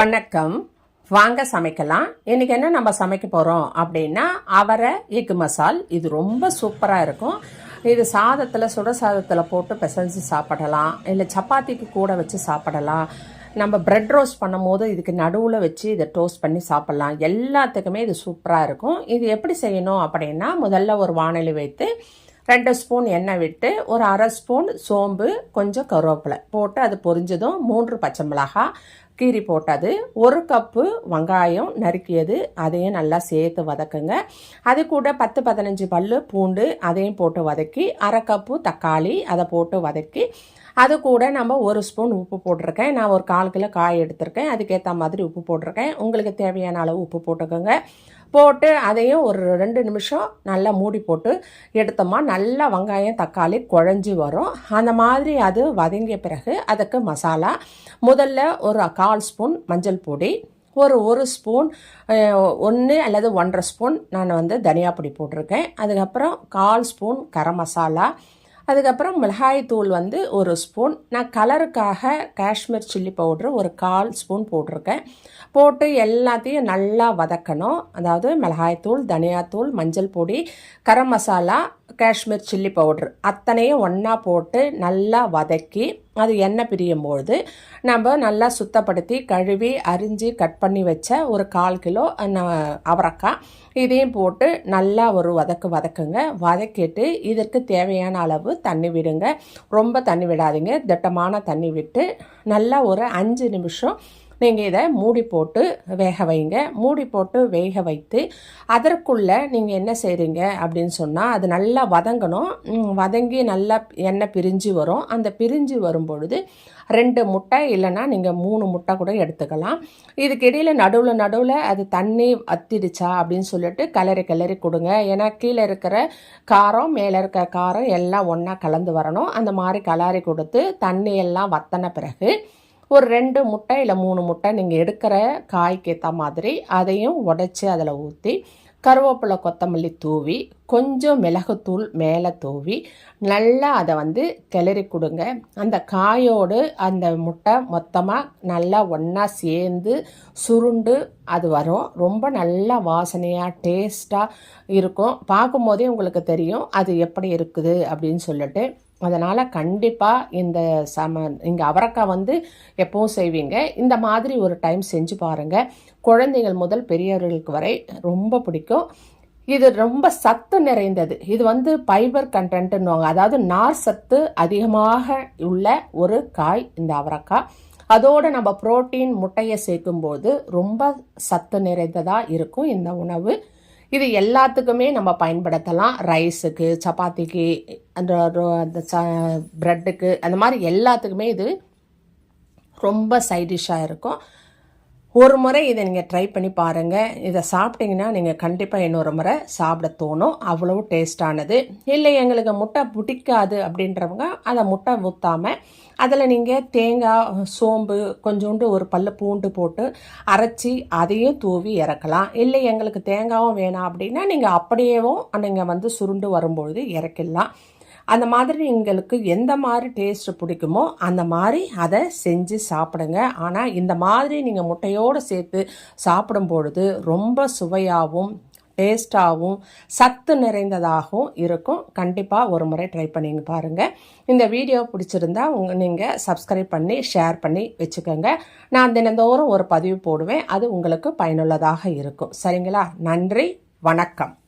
வணக்கம். வாங்க சமைக்கலாம். இன்னைக்கு என்ன நம்ம சமைக்க போகிறோம் அப்படின்னா அவரை எக் மசால். இது ரொம்ப சூப்பராக இருக்கும். இது சாதத்தில் சுட சாதத்தில் போட்டு பிசைஞ்சு சாப்பிடலாம். இல்லை சப்பாத்திக்கு கூட வச்சு சாப்பிடலாம். நம்ம ப்ரெட் ரோஸ்ட் பண்ணும் போது இதுக்கு நடுவில் வச்சு இதை டோஸ்ட் பண்ணி சாப்பிட்லாம். எல்லாத்துக்குமே இது சூப்பராக இருக்கும். இது எப்படி செய்யணும் அப்படின்னா முதல்ல ஒரு வானொலி வைத்து ரெண்டு ஸ்பூன் எண்ணெய் விட்டு ஒரு அரை ஸ்பூன் சோம்பு கொஞ்சம் கருவேப்பிலை போட்டு அது பொரிஞ்சதும் மூன்று பச்சை மிளகாய் கீரி போட்டது. ஒரு கப்பு வெங்காயம் நறுக்கியது. அதையும் நல்லா சேர்த்து வதக்குங்க. அது கூட பத்து பதினஞ்சு பல் பூண்டு அதையும் போட்டு வதக்கி அரை கப்பு தக்காளி அதை போட்டு வதக்கி அது கூட நம்ம ஒரு ஸ்பூன் உப்பு போட்டிருக்கேன். நான் ஒரு கால் கிலோ காய் எடுத்திருக்கேன். அதுக்கேற்ற மாதிரி உப்பு போட்டிருக்கேன். உங்களுக்கு தேவையான அளவு உப்பு போட்டுக்கோங்க. போட்டு அதையும் ஒரு ரெண்டு நிமிஷம் நல்லா மூடி போட்டு எடுத்தோமா நல்லா வெங்காயம் தக்காளி குழஞ்சி வரும். அந்த மாதிரி அது வதங்கிய பிறகு அதுக்கு மசாலா. முதல்ல ஒரு கால் ஸ்பூன் மஞ்சள் பொடி ஒரு ஒரு ஸ்பூன் ஒன்று அல்லது ஒன்றரை ஸ்பூன் நான் வந்து தனியா பொடி போட்டிருக்கேன். அதுக்கப்புறம் கால் ஸ்பூன் கரம் மசாலா. அதுக்கப்புறம் மிளகாய் தூள் வந்து ஒரு ஸ்பூன். நான் கலருக்காக காஷ்மீர் சில்லி பவுட்ரு ஒரு கால் ஸ்பூன் போட்டிருக்கேன். போட்டு எல்லாத்தையும் நல்லா வதக்கணும். அதாவது மிளகாய்த்தூள் தனியாத்தூள் மஞ்சள் பொடி கரம் மசாலா காஷ்மீர் சில்லி பவுட்ரு அத்தனையும் ஒன்றா போட்டு நல்லா வதக்கி அது எண்ணெய் பிரியும்பொழுது நம்ம நல்லா சுத்தப்படுத்தி கழுவி அரிஞ்சு கட் பண்ணி வச்ச ஒரு கால் கிலோ அவரக்காய். இதையும் போட்டு நல்லா ஒரு வதக்கு வதக்குங்க. வதக்கிட்டு இதற்கு தேவையான அளவு தண்ணி விடுங்க. ரொம்ப தண்ணி விடாதீங்க. திட்டமான தண்ணி விட்டு நல்லா ஒரு அஞ்சு நிமிஷம் நீங்கள் இதை மூடி போட்டு வேக வைங்க. மூடி போட்டு வேக வைத்து அதற்குள்ளே நீங்கள் என்ன செய்கிறீங்க அப்படின்னு சொன்னால் அது நல்லா வதங்கணும். வதங்கி நல்லா எண்ணெய் பிரிஞ்சு வரும். அந்த பிரிஞ்சு வரும் பொழுது ரெண்டு முட்டை இல்லைன்னா நீங்கள் மூணு முட்டை கூட எடுத்துக்கலாம். இதுக்கு இடையில் நடுவில் நடுவில் அது தண்ணி வத்திடுச்சா அப்படின்னு சொல்லிட்டு கிளறி கிளறி கொடுங்க. ஏன்னா கீழே இருக்கிற காரம் மேலே இருக்கிற காரம் எல்லாம் ஒன்றா கலந்து வரணும். அந்த மாதிரி கலாரி கொடுத்து தண்ணி எல்லாம் வத்தன பிறகு ஒரு ரெண்டு முட்டை இல்லை மூணு முட்டை நீங்கள் எடுக்கிற காய்க்கு ஏற்ற மாதிரி அதையும் உடச்சி அதில் ஊற்றி கருவேப்பிலை கொத்தமல்லி தூவி கொஞ்சம் மிளகுத்தூள் மேலே தூவி நல்லா அதை வந்து கிளறி கொடுங்க. அந்த காயோடு அந்த முட்டை மொத்தமாக நல்லா ஒன்றா சேர்ந்து சுருண்டு அது வரும். ரொம்ப நல்லா வாசனையாக டேஸ்ட்டாக இருக்கும். பார்க்கும்போதே உங்களுக்கு தெரியும் அது எப்படி இருக்குது அப்படின்னு சொல்லிட்டு. அதனால் கண்டிப்பாக இந்த சம இங்கே அவரக்காய் வந்து எப்பவும் செய்வீங்க. இந்த மாதிரி ஒரு டைம் செஞ்சு பாருங்கள் குழந்தைகள் முதல் பெரியவர்களுக்கு வரை ரொம்ப பிடிக்கும். இது ரொம்ப சத்து நிறைந்தது. இது வந்து ஃபைபர் கண்டென்ட்னுவாங்க அதாவது நார் சத்து அதிகமாக உள்ள ஒரு காய் இந்த அவரக்காய். அதோடு நம்ம புரோட்டீன் முட்டையை சேர்க்கும்போது ரொம்ப சத்து நிறைந்ததாக இருக்கும் இந்த உணவு. இது எல்லாத்துக்குமே நம்ம பயன்படுத்தலாம். ரைஸுக்கு சப்பாத்திக்கு அந்த அந்த ச ப்ரெட்டுக்கு அந்த மாதிரி எல்லாத்துக்குமே இது ரொம்ப சைடிஷ்ஷாக இருக்கும். ஒரு முறை இதை நீங்கள் ட்ரை பண்ணி பாருங்கள் இதை சாப்பிட்டீங்கன்னா நீங்கள் கண்டிப்பாக இன்னொரு முறை சாப்பிட தோணும். அவ்வளவு டேஸ்டானது இல்லை எங்களுக்கு முட்டை பிடிக்காது அப்படின்றவங்க அதை முட்டை ஊற்றாமல் அதில் நீங்கள் தேங்காய் சோம்பு கொஞ்சோண்டு ஒரு பல்லு பூண்டு போட்டு அரைச்சி அதையும் தூவி இறக்கலாம். இல்லை எங்களுக்கு தேங்காயும் வேணாம் அப்படின்னா நீங்கள் அப்படியேவும் நீங்கள் வந்து சுருண்டு வரும்பொழுது இறக்கிடலாம். அந்த மாதிரி எங்களுக்கு எந்த மாதிரி டேஸ்ட் பிடிக்குமோ அந்த மாதிரி அதை செஞ்சு சாப்பிடுங்க. ஆனால் இந்த மாதிரி நீங்கள் முட்டையோடு சேர்த்து சாப்பிடும் பொழுது ரொம்ப சுவையாகவும் டேஸ்டாகவும் சத்து நிறைந்ததாகவும் இருக்கும். கண்டிப்பாக ஒரு முறை ட்ரை பண்ணிங்க பாருங்கள் இந்த வீடியோ பிடிச்சிருந்தா உங்கள் நீங்கள் சப்ஸ்கிரைப் பண்ணி ஷேர் பண்ணி வச்சுக்கோங்க. நான் தினந்தோறும் ஒரு பதிவு போடுவேன். அது உங்களுக்கு பயனுள்ளதாக இருக்கும். சரிங்களா? நன்றி. வணக்கம்.